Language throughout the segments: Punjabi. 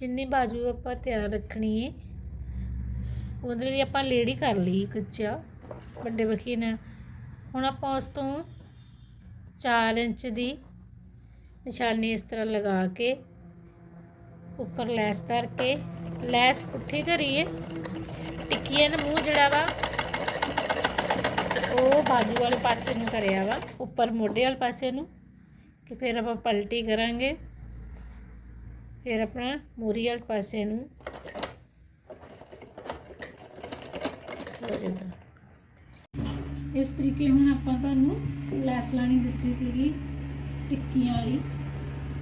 ਜਿੰਨੀ ਬਾਜੂ ਆਪਾਂ ਤਿਆਰ ਰੱਖਣੀ ਹੈ ਉਹਦੇ ਲਈ ਆਪਾਂ ਲੇੜੀ ਕਰ ਲਈ ਕੱਚਾ ਵੱਡੇ ਵਖੀ ਨਾਲ। ਹੁਣ ਆਪਾਂ ਉਸ ਤੋਂ 4 ਇੰਚ ਦੀ ਨਿਸ਼ਾਨੀ ਇਸ ਤਰ੍ਹਾਂ ਲਗਾ ਕੇ, ਉੱਪਰ ਲੈਸ ਧਰ ਕੇ ਲੈਸ ਪੁੱਠੀ ਧਰੀਏ ਟਿੱਕੀਆਂ ਦਾ ਮੂੰਹ ਜਿਹੜਾ ਵਾ, ਉਹ ਬਾਜੂ ਵਾਲੇ ਪਾਸੇ ਨੂੰ ਕਰਿਆ ਵਾ, ਉੱਪਰ ਮੋਢੇ ਵਾਲੇ ਪਾਸੇ ਨੂੰ, ਕਿ ਫਿਰ ਆਪਾਂ ਪਲਟੀ ਕਰਾਂਗੇ। ਫਿਰ ਆਪਣਾ ਮੂਰੀ ਵਾਲੇ ਪਾਸੇ ਨੂੰ। ਹੋ ਜਾਂਦਾ ਇਸ ਤਰੀਕੇ ਹੁਣ ਆਪਾਂ ਤੁਹਾਨੂੰ ਲੈਸ ਲਾਣੀ ਦੱਸੀ ਸੀਗੀ, ਟਿੱਕੀਆਂ ਵਾਲੀ।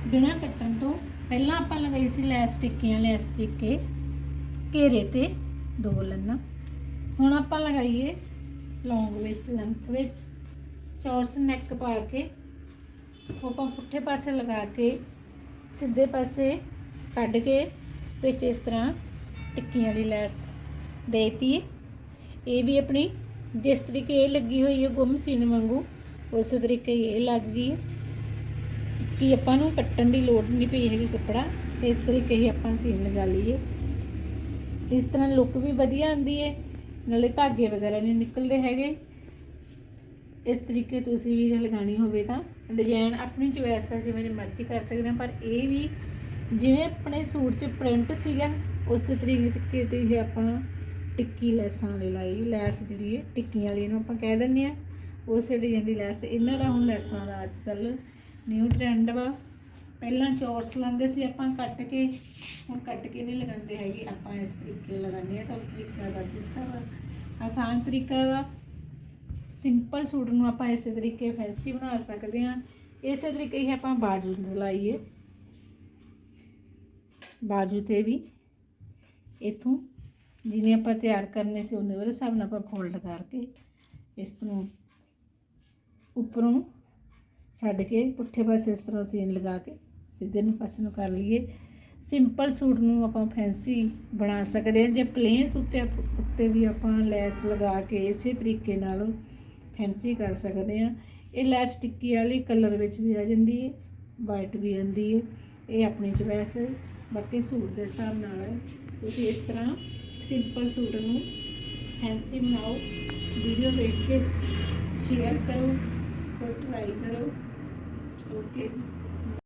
ਬਿਨਾਂ ਕੱਟਣ ਤੋਂ ਪਹਿਲਾਂ ਆਪਾਂ ਲਗਾਈ ਸੀ ਲੈਸ ਟਿੱਕੀਆਂ, ਲੈਸ ਤਰੀਕੇ ਘੇਰੇ ਤੇ ਦੋ ਲੰਨਾ। ਹੁਣ ਆਪਾਂ ਲਗਾਈਏ ਲੌਂਗ ਵਿੱਚ ਲੈਂਥ ਵਿੱਚ। ਚੌਰਸ ਨੈਕ ਪਾ ਕੇ, ਉਹ ਆਪਾਂ ਪੁੱਠੇ ਪਾਸੇ ਲਗਾ ਕੇ ਸਿੱਧੇ ਪਾਸੇ ਕੱਢ ਕੇ ਵਿੱਚ ਇਸ ਤਰ੍ਹਾਂ ਟਿੱਕੀਆਂ ਵਾਲੀ ਲੈਸ ਦੇਤੀ। ਇਹ ਵੀ ਆਪਣੀ ਜਿਸ ਤਰੀਕੇ ਇਹ ਲੱਗੀ ਹੋਈ ਹੈ ਗੁੰਮ ਸੀਨ ਵਾਂਗੂ, ਉਸੇ ਤਰੀਕੇ ਇਹ ਲੱਗ ਗਈ ਹੈ ਕਿ ਆਪਾਂ ਨੂੰ ਕੱਟਣ ਦੀ ਲੋੜ ਨਹੀਂ ਪਈ ਹੈਗੀ ਕੱਪੜਾ, ਇਸ ਤਰੀਕੇ ਹੀ ਆਪਾਂ ਸੀਨ ਲਗਾ ਲਈਏ। ਇਸ ਤਰ੍ਹਾਂ ਲੁੱਕ ਵੀ ਵਧੀਆ ਆਉਂਦੀ ਹੈ, ਨਾਲੇ ਧਾਗੇ ਵਗੈਰਾ ਨਹੀਂ ਨਿਕਲਦੇ ਹੈਗੇ। ਇਸ ਤਰੀਕੇ ਤੁਸੀਂ ਵੀ ਜੇ ਲਗਾਣੀ ਹੋਵੇ ਤਾਂ ਡਿਜ਼ਾਈਨ ਆਪਣੀ ਚੋਇਸ ਹੈ, ਜਿਵੇਂ ਮਰਜ਼ੀ ਕਰ ਸਕਦੇ ਹਾਂ, ਪਰ ਇਹ ਵੀ ਜਿਵੇਂ ਆਪਣੇ ਸੂਟ 'ਚ ਪ੍ਰਿੰਟ ਸੀਗਾ, ਉਸੇ ਤਰੀਕੇ ਤੇ ਹੀ ਆਪਾਂ ਟਿੱਕੀ ਲੈਸਾਂ ਵਾਲੀ ਲਾਈ, ਲੈਸ ਜਿਹੜੀ ਹੈ, ਟਿੱਕੀਆਂ ਵਾਲੀ ਇਹਨੂੰ ਆਪਾਂ ਕਹਿ ਦਿੰਦੇ ਆ ਉਸੇ ਡਿਜ਼ਾਈਨ ਦੀ ਲੈਸ, ਇਹਨਾਂ ਦਾ ਹੁਣ ਲੈਸਾਂ ਦਾ ਅੱਜ ਕੱਲ ਨਿਊ ਟ੍ਰੈਂਡ ਵਾ। ਪਹਿਲਾਂ ਚੌਰਸ ਲਾਉਂਦੇ ਸੀ ਆਪਾਂ ਕੱਟ ਕੇ, ਹੁਣ ਕੱਟ ਕੇ ਨਹੀਂ ਲਗਾਉਂਦੇ ਹੈਗੇ। ਆਪਾਂ ਇਸ ਤਰੀਕੇ ਲਗਾਉਂਦੇ ਆ ਤਾਂ ਤਰੀਕਾ ਦਾ ਦਿੱਤਾ ਵਾ। ਆਸਾਨ ਤਰੀਕਾ ਵਾ। ਸਿੰਪਲ ਸੂਟ ਨੂੰ ਆਪਾਂ ਇਸੇ ਤਰੀਕੇ ਫੈਂਸੀ ਬਣਾ ਸਕਦੇ ਹਾਂ। ਇਸੇ ਤਰੀਕੇ ਹੀ ਆਪਾਂ ਬਾਜੂ ਲਾਈਏ। ਬਾਜੂ ਤੇ ਵੀ ਇਥੋਂ ਜਿਵੇਂ ਆਪਾਂ ਤਿਆਰ ਕਰਨੇ ਸੀ, ਉਹਨੇ ਉਹਦੇ ਹਿਸਾਬ ਨਾਲ ਆਪਾਂ ਫੋਲਡ ਕਰਕੇ ਇਸ ਨੂੰ ਉੱਪਰੋਂ ਛੱਡ ਕੇ ਪੁੱਠੇ ਪਾਸੇ ਇਸ ਤਰ੍ਹਾਂ ਸੀਨ ਲਗਾ ਕੇ ਸਿੱਧੇ ਨੂੰ ਪਾਸੇ ਨੂੰ ਕਰ ਲਈਏ। ਸਿੰਪਲ ਸੂਟ ਨੂੰ ਆਪਾਂ ਫੈਂਸੀ ਬਣਾ ਸਕਦੇ ਹਾਂ। ਜੇ ਪਲੇਨ ਸੂਟ ਉੱਤੇ ਵੀ ਆਪਾਂ ਲੈਸ ਲਗਾ ਕੇ ਇਸੇ ਤਰੀਕੇ ਨਾਲ ਫੈਂਸੀ ਕਰ ਸਕਦੇ ਹਾਂ। ਇਹ ਲੈਸ ਟਿੱਕੀ ਵਾਲੀ ਕਲਰ ਵਿੱਚ ਵੀ ਆ ਜਾਂਦੀ ਹੈ ਵਾਈਟ ਵੀ ਆਉਂਦੀ ਹੈ। ਇਹ ਆਪਣੀ ਚੋਇਸ ਹੈ। ਬਾਕੀ ਸੂਟ ਦੇ ਹਿਸਾਬ ਨਾਲ ਹੈ। ਤੁਸੀਂ ਇਸ ਤਰ੍ਹਾਂ ਸਿੰਪਲ ਸੂਟ ਨੂੰ ਫੈਂਸੀ ਬਣਾਓ। ਵੀਡੀਓ ਵੇਖ ਕੇ ਸ਼ੇਅਰ ਕਰੋ। ਖੁਦ ਟਰਾਈ ਕਰੋ। ਓਕੇ ਜੀ।